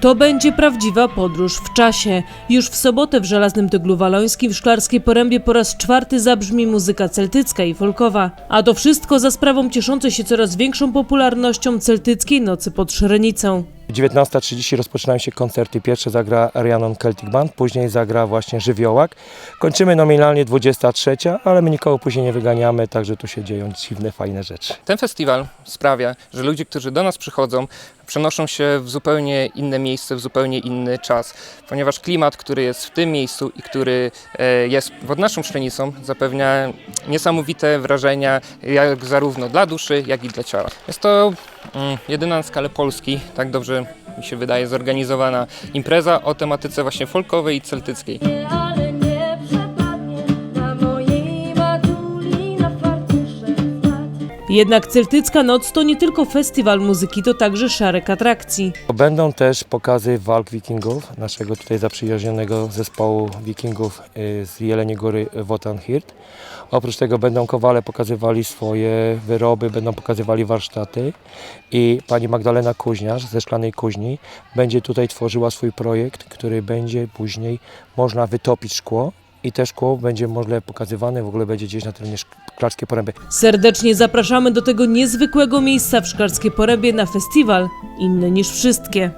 To będzie prawdziwa podróż w czasie. Już w sobotę w Żelaznym Tyglu Walońskim w Szklarskiej Porębie po raz czwarty zabrzmi muzyka celtycka i folkowa. A to wszystko za sprawą cieszącej się coraz większą popularnością celtyckiej nocy pod Szrenicą. 19.30 rozpoczynają się koncerty. Pierwsze zagra Rhiannon Celtic Band, później zagra właśnie Żywiołak. Kończymy nominalnie 23, ale my nikogo później nie wyganiamy, także tu się dzieją dziwne, fajne rzeczy. Ten festiwal sprawia, że ludzie, którzy do nas przychodzą, przenoszą się w zupełnie inne miejsce, w zupełnie inny czas, ponieważ klimat, który jest w tym miejscu i który e, jest pod naszą szczenicą, zapewnia niesamowite wrażenia, jak zarówno dla duszy, jak i dla ciała. Jest to mm, jedyna na skalę Polski, tak dobrze mi się wydaje, zorganizowana impreza o tematyce właśnie folkowej i celtyckiej. Jednak Celtycka Noc to nie tylko festiwal muzyki, to także szereg atrakcji. Będą też pokazy walk wikingów, naszego tutaj zaprzyjaźnionego zespołu wikingów y, z Jeleniej Góry Wotanhirt. Oprócz tego będą kowale pokazywali swoje wyroby, będą pokazywali warsztaty i pani Magdalena Kuźniarz ze Szklanej Kuźni będzie tutaj tworzyła swój projekt, który będzie później można wytopić szkło i te szkło będzie może pokazywane, w ogóle będzie gdzieś na terenie Szklarskiej Poręby. Serdecznie zapraszamy do tego niezwykłego miejsca w Szklarskiej Porębie na festiwal, inny niż wszystkie.